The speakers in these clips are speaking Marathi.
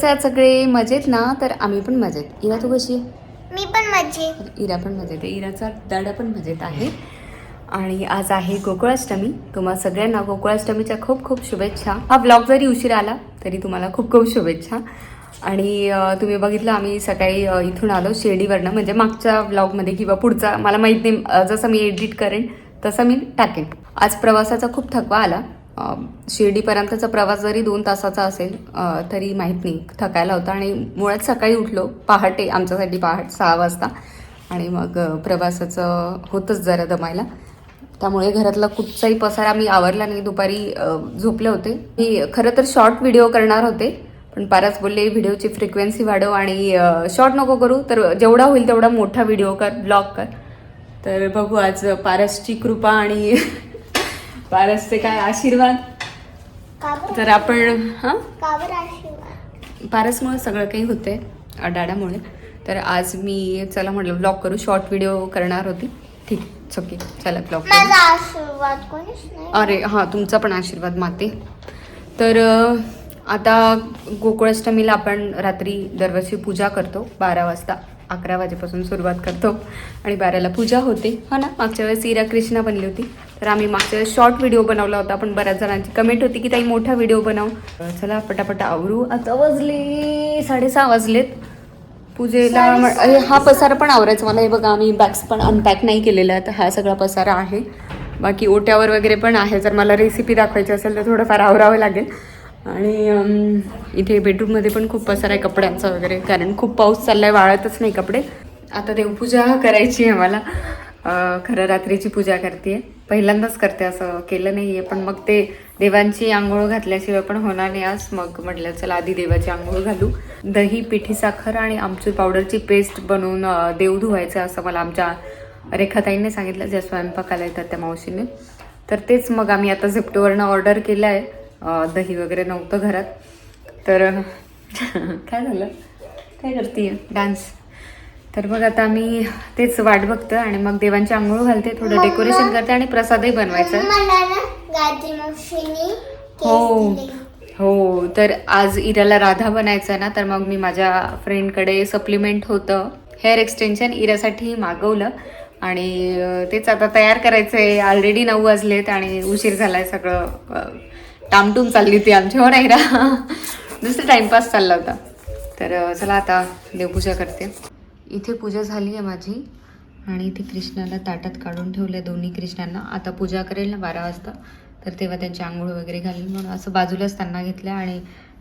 कसे आहात सगळे मजेत ना? तर आम्ही पण मजेत. इरा तू कशी मी पण मजेत. इरा पण मजेत आहे. इराचा दाडा पण मजेत आहे. आणि आज आहे गोकुळाष्टमी. तुम्हा सगळ्यांना गोकुळाष्टमीच्या खूप खूप शुभेच्छा. हा ब्लॉग जरी उशीर आला तरी तुम्हाला खूप खूप शुभेच्छा. आणि तुम्ही बघितलं आम्ही सकाळी इथून आलो शिर्डीवरनं. म्हणजे मागच्या ब्लॉगमध्ये किंवा पुढचा मला माहीत नाही जसं मी एडिट करेन तसं मी टाकेन. आज प्रवासाचा खूप थकवा आला. शिर्डीपर्यंतचा प्रवास जरी दोन तासाचा असेल तरी माहीत नाही थकायला होता. आणि मुळात सकाळी उठलो पहाटे आमच्यासाठी पहाट सहा वाजता. आणि मग प्रवासाचं होतंच जरा दमायला. त्यामुळे घरातला कुठचाही पसारा मी आवरला नाही. दुपारी झोपले होते. मी खरं तर शॉर्ट व्हिडिओ करणार होते पण पारस बोलले व्हिडिओची फ्रिक्वेन्सी वाढव आणि शॉर्ट नको करू. तर जेवढा होईल तेवढा मोठा व्हिडिओ कर ब्लॉग कर. तर बघू आज पारसची कृपा आणि पारसचे काय आशीर्वाद? तर आपण हां? पारसमुळे सगळं काही होतंय डाडामुळे तर आज मी चला म्हटलं ब्लॉग करू. शॉर्ट व्हिडिओ करणार होती. ठीक ओके चला ब्लॉग अरे हां तुमचा पण आशीर्वाद माते. तर आता गोकुळाष्टमीला आपण रात्री दरवर्षी पूजा करतो बारा वाजता. अकरा वाजेपासून सुरुवात करतो आणि बाराला पूजा होते. हा ना? मागच्या वेळेस इरा कृष्णा बनली होती. तर आम्ही मागच्या वेळेस शॉर्ट व्हिडिओ बनवला होता. पण बऱ्याच जणांची कमेंट होती की ताई मोठा व्हिडिओ बनव. चला पटापट आवरू. आता वाजले साडेसहा वाजलेत. पूजेला हा पसारा पण आवरायचा. मला हे बघा आम्ही बॅग्स पण अनपॅक नाही केलेला आहे तर हा सगळा पसारा आहे. बाकी ओट्यावर वगैरे पण आहे. जर मला रेसिपी दाखवायची असेल तर थोडंफार आवरावं लागेल. आणि इथे बेडरूममध्ये पण खूप पसार आहे कपड्यांचा वगैरे कारण खूप पाऊस चाललाय वाळतच नाही कपडे. आता देवपूजा करायची आहे मला. खरं रात्रीची पूजा करते पहिल्यांदाच करते असं केलं नाही आहे पण मग ते देवांची आंघोळ घातल्याशिवाय पण होणार नाही आज. मग म्हटलं चला आधी देवाची आंघोळ घालू. दही पिठी साखर आणि आमचूर पावडरची पेस्ट बनवून देव धुवायचं असं मला आमच्या रेखाताईंनी सांगितलं ज्या स्वयंपाकाला येतात त्या मावशीने. तर तेच मग आम्ही आता झिप्टोवरनं ऑर्डर केलं आहे दही वगैरे नव्हतं घरात. तर काय झालं? काय करते? डान्स तर मग आता आम्ही तेच वाट बघतो आणि मग देवांची आंघोळ घालते थोडं डेकोरेशन करते आणि प्रसादही बनवायचा. आहे. हो. हो. तर आज इराला राधा बनायचं आहे ना तर मग मी माझ्या फ्रेंडकडे सप्लिमेंट होतं. हेअर एक्सटेन्शन इरासाठी मागवलं आणि तेच आता तयार करायचं आहे ऑलरेडी नऊ वाजलेत आणि उशीर झालाय सगळं. अं, टामटूम चालली होती आमची आहे नाही रा नुसतं टाइमपास चालला होता. तर चला आता देवपूजा करते. इथे पूजा झाली आहे माझी आणि इथे कृष्णाला ताटात काढून ठेवलं दोन्ही कृष्णांना. आता पूजा करेल ना बारा वाजता. तर तेव्हा त्यांची आंघोळ वगैरे घालेल म्हणून असं बाजूलाच त्यांना घेतलं आणि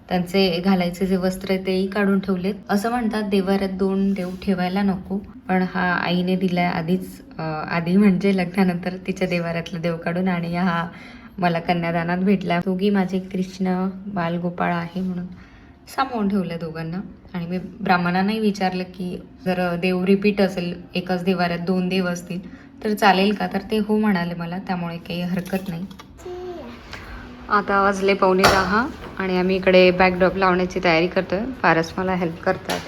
त्यांचे घालायचे जे वस्त्र आहे तेही काढून ठेवलेत. असं म्हणतात देवाऱ्यात दोन देव ठेवायला नको. पण हा आईने दिलाय आधीच आधी म्हणजे लग्नानंतर तिच्या देवाऱ्यातलं देव काढून आणि हा मला कन्यादानात भेटला. दोघी माझे कृष्ण बालगोपाळ आहे म्हणून सामावून ठेवलं दोघांना. आणि मी ब्राह्मणांनाही विचारलं की जर देव रिपीट असेल एकाच देवाऱ्यात दोन देव असतील तर चालेल का? तर ते हो म्हणाले मला त्यामुळे काही हरकत नाही. आता वाजले पावणे दहा आणि आम्ही इकडे बॅकड्रॉप लावण्याची तयारी करतोय. फारच मला हेल्प करतात.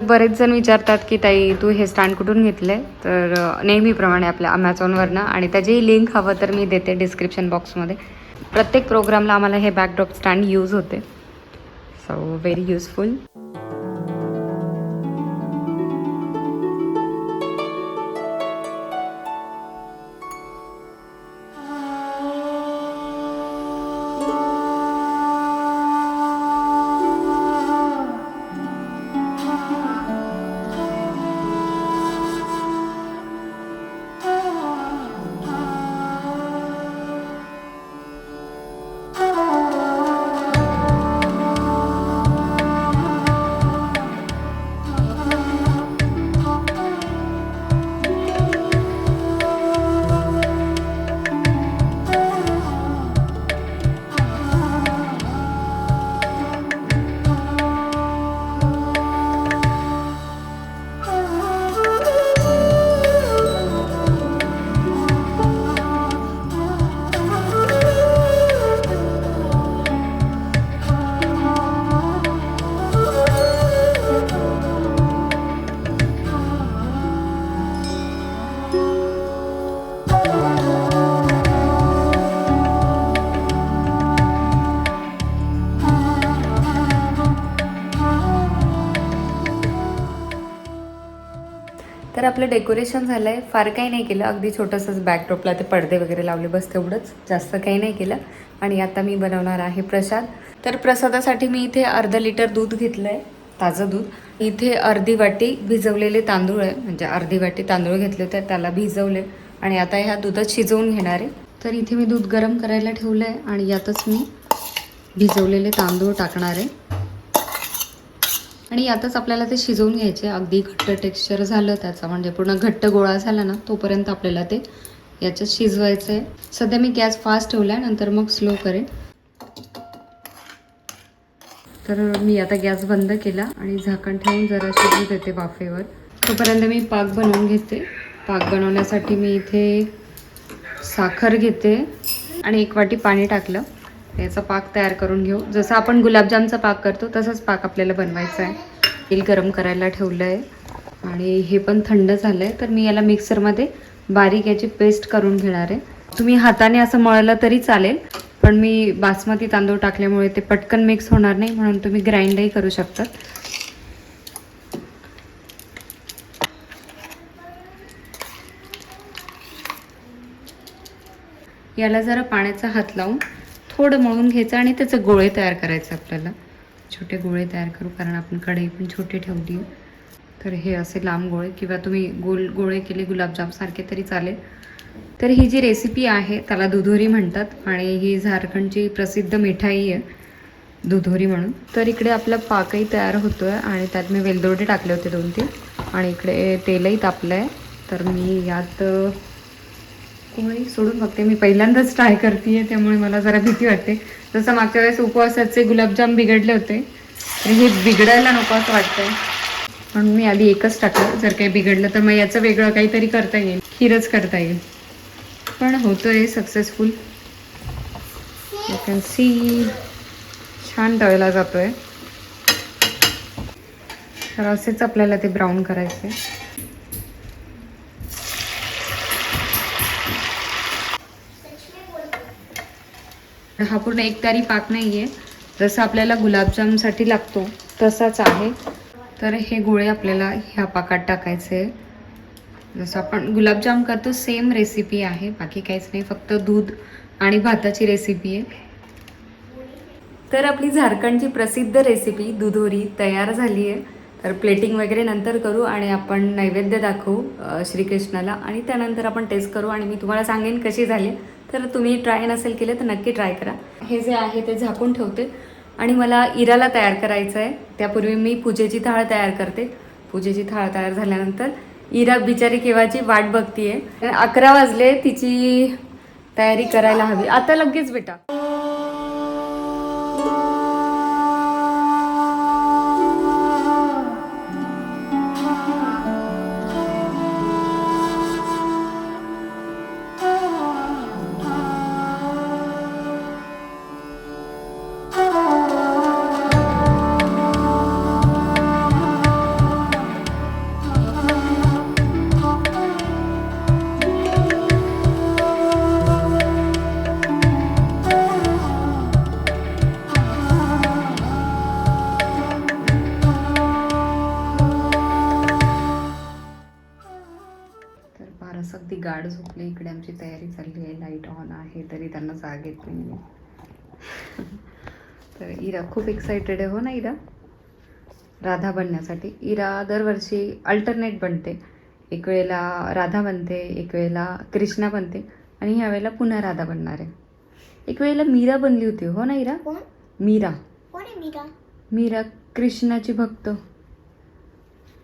बरेच जण विचारतात की ताई तू हे स्टँड कुठून घेतले तर नेहमीप्रमाणे आपल्या अमेझॉनवरनं आणि त्याचीही लिंक हवं तर मी देते डिस्क्रिप्शन बॉक्समध्ये. प्रत्येक प्रोग्रामला आम्हाला हे बॅकड्रॉप स्टँड यूज होते. सो व्हेरी युजफुल आपलं डेकोरेशन झालं आहे फार काही नाही केलं. अगदी छोटंसंच बॅकड्रॉपला ते पडदे वगैरे लावले. बस तेवढंच. जास्त काही नाही केलं. आणि आता मी बनवणार आहे प्रसाद. तर प्रसादासाठी मी इथे अर्धा लिटर दूध घेतलं आहे ताजं दूध. इथे अर्धी वाटी भिजवलेले तांदूळ आहे. म्हणजे अर्धी वाटी तांदूळ घेतले होते. त्याला भिजवले. आणि आता ह्या दुधात शिजवून घेणार आहे. तर इथे मी दूध गरम करायला ठेवलं आहे आणि यातच मी भिजवलेले तांदूळ टाकणार आहे. आणि यातच आपल्याला ते शिजवून घ्यायचे. अगदी घट्ट टेक्स्चर झालं त्याचा म्हणजे पूर्ण घट्ट गोळा झाला ना तोपर्यंत आपल्याला ते याच्यात शिजवायचं आहे. सध्या मी गॅस फास्ट ठेवला आहे नंतर मग स्लो करेन. तर मी आता गॅस बंद केला आणि झाकण ठेवून जरा शिजू देते वाफेवर. तोपर्यंत मी पाक बनवून घेते. पाक बनवण्यासाठी मी इथे साखर घेते आणि एक वाटी पाणी टाकलं. याचा पाक तयार करून घेऊ. जसं आपण गुलाबजामचा पाक करतो तसंच पाक आपल्याला बनवायचा आहे. तेल गरम करायला ठेवलं आहे आणि हे पण थंड झालं आहे तर मी याला मिक्सरमध्ये बारीक याची पेस्ट करून घेणार आहे. तुम्ही हाताने असं मळलं तरी चालेल पण मी बासमती तांदूळ टाकल्यामुळे ते पटकन मिक्स होणार नाही म्हणून तुम्ही ग्राइंडही करू शकतात. याला जरा पाण्याचा हात लावून थोडं मळून घ्यायचं आणि त्याचे गोळे तयार करायचे आपल्याला. छोटे गोळे तयार करू कारण आपण कढई पण छोटी ठेवली. तर हे असे लांब गोळे किंवा तुम्ही गोल गोळे केले गुलाबजामसारखे तरी चालेल. तर ही जी रेसिपी आहे त्याला दुधोरी म्हणतात आणि ही झारखंडची प्रसिद्ध मिठाई आहे दुधोरी म्हणून. तर इकडे आपला पाकही तयार होतो आहे आणि त्यात मी वेलदोडे टाकले होते दोन तीन आणि इकडे तेलही तापलं आहे तर मी यात पोळी सोडून बघते. मी पहिल्यांदाच ट्राय करते त्यामुळे मला जरा भीती वाटते. जसं मागच्या वेळेस उपवासाचे गुलाबजाम बिघडले होते तर हे बिघडायला नको असं वाटतंय. म्हणून मी आधी एकच टाकलं. जर काही बिघडलं तर मग याचं वेगळं काहीतरी करता येईल. खीरच करता येईल. पण होतोय सक्सेसफुल यू कॅन सी छान तळला जातोय. तर असेच आपल्याला ते ब्राऊन करायचे हा पूर्ण एक तारी पाक नाही आहे जसं आपल्याला गुलाबजामसाठी लागतो तसाच आहे. तर हे गोळे आपल्याला ह्या पाकात टाकायचे. आहे. जसं आपण गुलाबजाम करतो सेम रेसिपी आहे. बाकी काहीच नाही फक्त दूध आणि भाताची रेसिपी आहे. तर आपली झारखंडची प्रसिद्ध रेसिपी दुधोरी तयार झाली आहे. तर प्लेटिंग वगैरे नंतर करू आणि आपण नैवेद्य दाखवू श्रीकृष्णाला. आणि त्यानंतर आपण टेस्ट करू आणि मी तुम्हाला सांगेन कशी झाली. तर तुम्ही ट्राय नसेल केलं तर नक्की ट्राय करा. हे जे आहे ते झाकून ठेवते. आणि मला इराला तयार करायचं आहे. त्यापूर्वी मी पूजेची थाळ तयार करते. पूजेची थाळ तयार झाल्यानंतर इरा बिचारी केव्हाची वाट बघतीये. अकरा वाजले तिची तयारी करायला हवी. आता लगेच बेटा आहे तरी त्यांना जाग येत नाही तर इरा खूप एक्साइटेड आहे हो ना इरा? राधा बनण्यासाठी. इरा दरवर्षी अल्टरनेट बनते. एक वेळेला राधा बनते एक वेळेला कृष्णा बनते आणि ह्या वेळेला पुन्हा राधा बनणार आहे. एक वेळेला मीरा बनली होती हो ना इरा? मीरा. मीरा? मीरा कृष्णाची भक्त.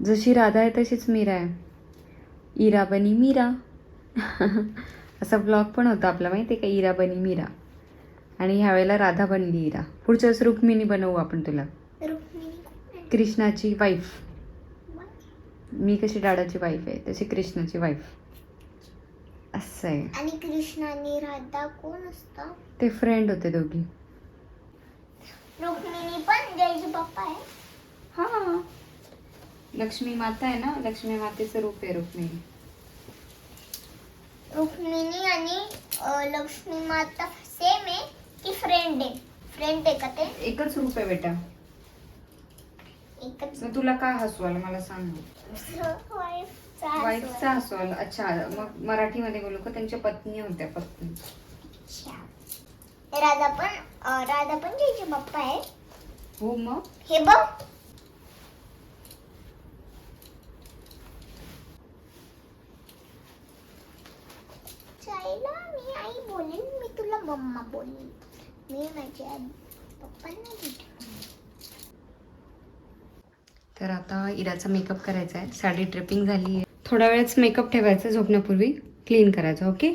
जशी राधा आहे तशीच मीरा आहे. इरा बनी मीरा. असा ब्लॉग पण होता आपला माहिती आहे का? इरा बनी मीरा. आणि ह्यावेळेला राधा बनली इरा. पुढच्या वेळेस रुक्मिणी बनवू आपण तुला? कृष्णाची वाईफ मी कशी डाडाची वाईफ आहे तशी कृष्णाची वाईफ असं आहे. आणि कृष्ण आणि राधा कोण असतं? ते फ्रेंड होते दोघी. रुक्मिणी पण जयचे पप्पा आहे? हां. लक्ष्मी माता आहे ना? लक्ष्मी मातेचं रूप आहे रुक्मिणी. रुक्मिणी आणि लक्ष्मी माता सेम आहे की फ्रेंड आहे? फ्रेंड आहे का ते? एकच रूप आहे बेटा. एकच. मग तुला का हसू आलं मला सांग वाईफ वाईफचा अस्वल अच्छा मग मराठीमध्ये बोलू का? त्यांच्या पत्नी होत्या पत्नी. राधा पण राधा पण जयचे बाप्पा आहे. हो मग? हे बघ. बोलेन मी तुला मम्मा बोलेन. मी माझ्या पप्पांना भेटेन. तर आता इराचा मेकअप करायचा आहे. साडी ड्रिपिंग झाली आहे. थोडा वेळच मेकअप ठेवायचा झोपण्यापूर्वी. क्लीन करायचा ओके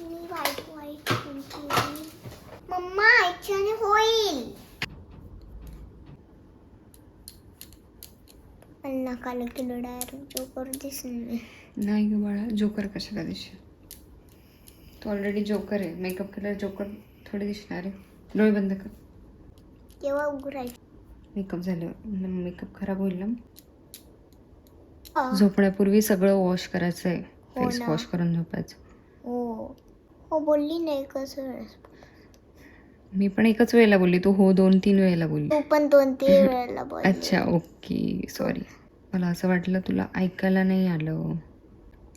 मी वाईट वाईट बोलते. मम्मा याच्याने होईल मला काल केलं डायरेक्ट जोकर दिसले नाही. ग बाळा जोकर कशाला दिसशील तू ऑलरेडी जोकर आहे. मेकअप केल्यावर जोकर थोडे दिसणार. आहे डोळे बंद कर. तेव्हा उघडायचं मेकअप झालं. मेकअप खराब होईल ना. झोपण्यापूर्वी सगळं वॉश करायचं आहे फेस. वॉश करून झोपायचं. हो. हो बोलली नाही कसं मी पण एकच वेळेला बोलली. तू हो दोन तीन वेळेला बोलली. तू पण दोन तीन वेळेला बोल अच्छा ओके. सॉरी मला असं वाटलं तुला ऐकायला नाही आलं.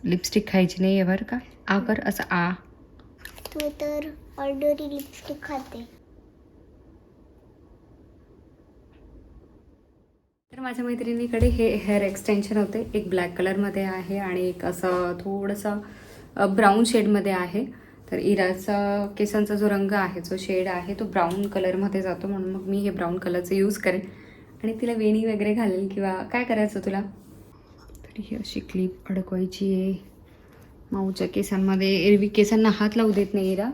लिपस्टिक खायची नाही आहे बरं का? आ कर असं आ. तू तर ऑलरेडी लिपस्टिक खाते. तर माझ्या मैत्रिणीकडे हे हेअर एक्सटेन्शन होते. एक ब्लॅक कलरमध्ये आहे आणि एक असं थोडंसं ब्राऊन शेडमध्ये आहे. तर इराचा केसांचा जो रंग आहे जो शेड आहे तो ब्राऊन कलरमध्ये जातो. म्हणून मग मी हे ब्राऊन कलरचं यूज करेन. आणि तिला वेणी वगैरे घालेल किंवा काय करायचं तुला? तर ही अशी क्लिप अडकवायची आहे. माऊच्या केसांमध्ये एरवी केसांना हात लावू देत नाही इरा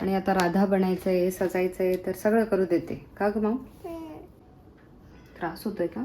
आणि आता राधा बनायचं आहे सजायचं आहे तर सगळं करू देते. का ग माऊ? त्रास होतोय का?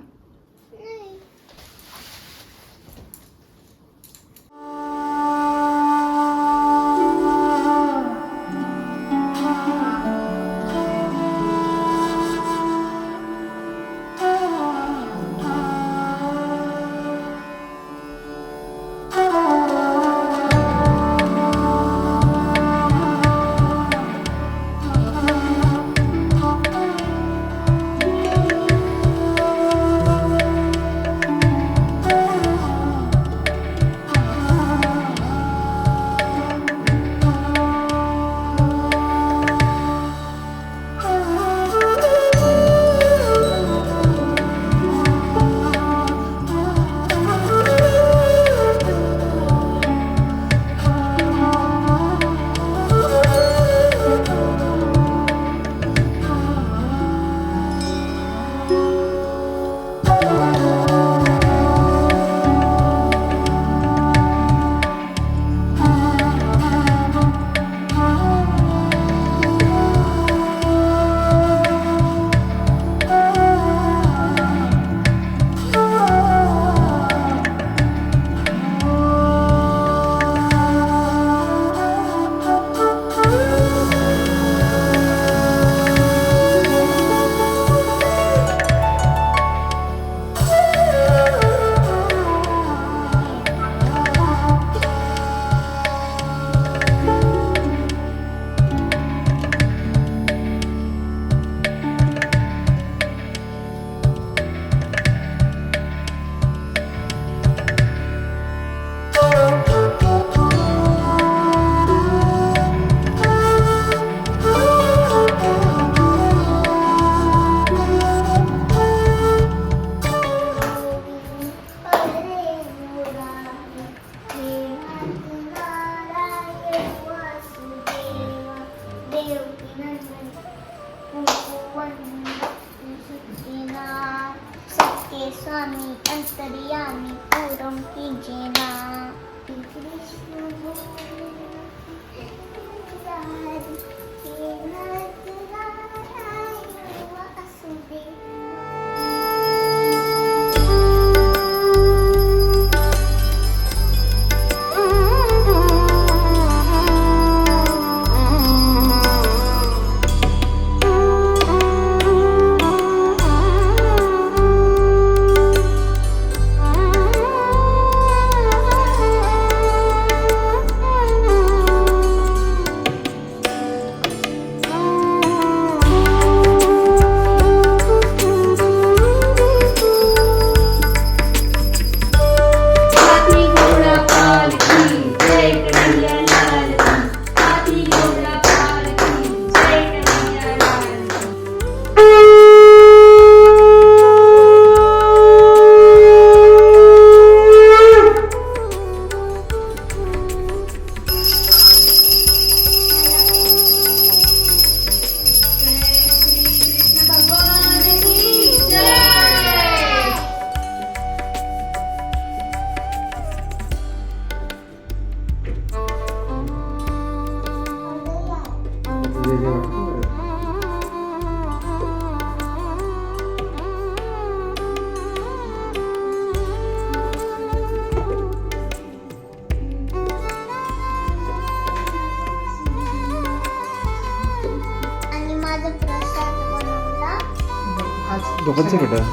दोघांचं बेटा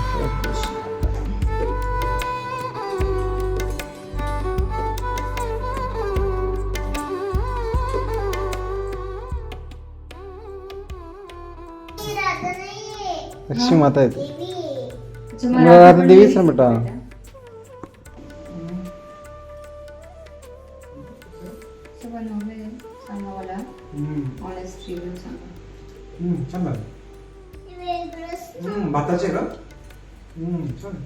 ही राधा नाहीये लक्ष्मी माता येते देवी आहे. मला आता देवीच ना बेटा छान झालं ती वेगळंच भाताचे का छान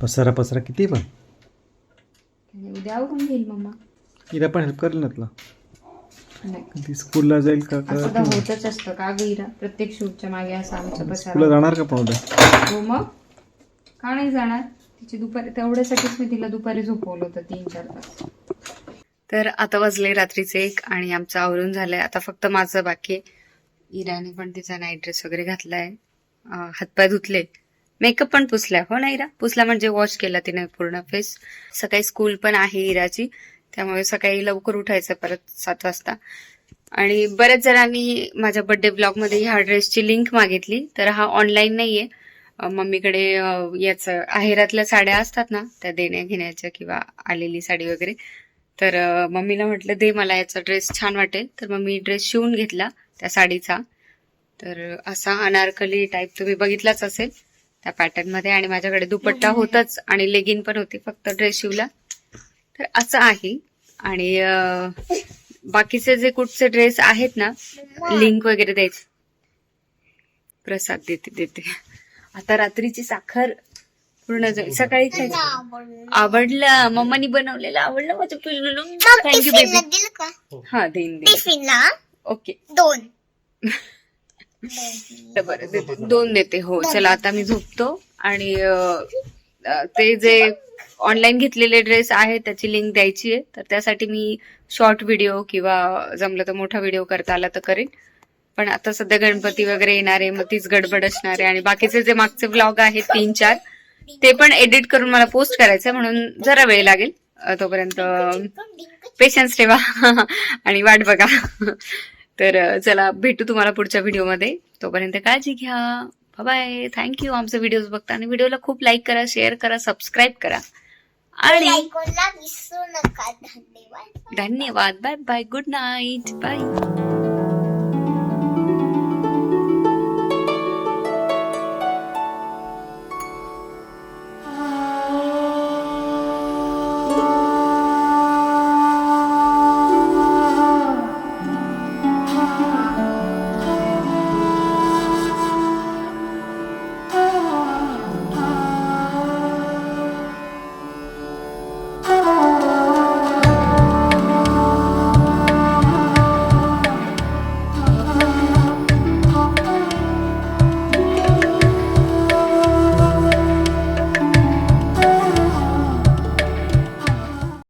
पसारा पसारा किती पण. उद्या आवरून घेईल मम्मा? हिरा पण हेल्प करेल ना तुला. ती स्कूलला जाईल का? असं का तर होतच असतं का गैरा? प्रत्येक शूटच्या मागे असं आमचं स्कूलला पसारा जाणार का पण उद्या हो मग? का नाही जाणार? तिची दुपारी तेवढ्यासाठीच मी तिला दुपारी झोपवलं होतं तीन चार तास. तर आता वाजले रात्रीचे एक आणि आमचं आवरून झालंय. आता फक्त माझं बाकी आहे. इराने पण तिचा नाईट ड्रेस वगैरे घातलाय. अं, हातपाय धुतले. मेकअप पण पुसलाय. हो ना इरा? पुसला म्हणजे वॉश केला तिने पूर्ण फेस सकाळी स्कूल पण आहे इराची. त्यामुळे सकाळी लवकर उठायचं परत सात वाजता. आणि बऱ्याच जणांनी माझ्या बर्थडे ब्लॉगमध्ये ह्या ड्रेसची लिंक मागितली. तर हा ऑनलाईन नाहीये. मम्मीकडे याच आहेरातल्या साड्या असतात ना त्या देण्या घेण्याच्या किंवा आलेली साडी वगैरे. तर मम्मीला म्हटलं दे मला याचा ड्रेस छान वाटेल. तर मग मी ड्रेस शिवून घेतला त्या साडीचा. तर असा अनारकली टाईप तुम्ही बघितलाच असेल त्या पॅटर्नमध्ये. आणि माझ्याकडे दुपट्टा होताच आणि लेगिन पण होती. फक्त ड्रेस शिवला. तर असं आहे. आणि बाकीचे जे कुठचे ड्रेस आहेत ना लिंक वगैरे द्यायचं प्रसाद देते देते. आता रात्रीची साखर पूर्ण जाईल सकाळी आवडलं. मम्मानी बनवलेलं आवडलं. माझ्या पिल्लू थँक्यू बेबी. का? हा. देईन देईन. ओके. दोन. बरं देते. दोन देते. हो चला आता मी झोपतो. आणि ते जे ऑनलाईन घेतलेले ड्रेस आहेत त्याची लिंक द्यायची आहे. तर त्यासाठी मी शॉर्ट व्हिडिओ किंवा जमलं तर मोठा व्हिडिओ करता आला तर करेन. पण आता सध्या गणपती वगैरे येणार आहे मग तीच गडबड असणार आहे. आणि बाकीचे जे मागचे ब्लॉग आहेत तीन चार ते पण एडिट करून मला पोस्ट करायचं म्हणून जरा वेळ लागेल. तोपर्यंत पेशन्स ठेवा. आणि वाट बघा. तर चला भेटू तुम्हाला पुढच्या व्हिडिओमध्ये तोपर्यंत काळजी घ्या. बाय. थँक्यू आमचे व्हिडिओज बघता आणि व्हिडिओला खूप लाईक करा शेअर करा सबस्क्राईब करा. आणि विसरू नका. धन्यवाद. धन्यवाद. Bye bye good night bye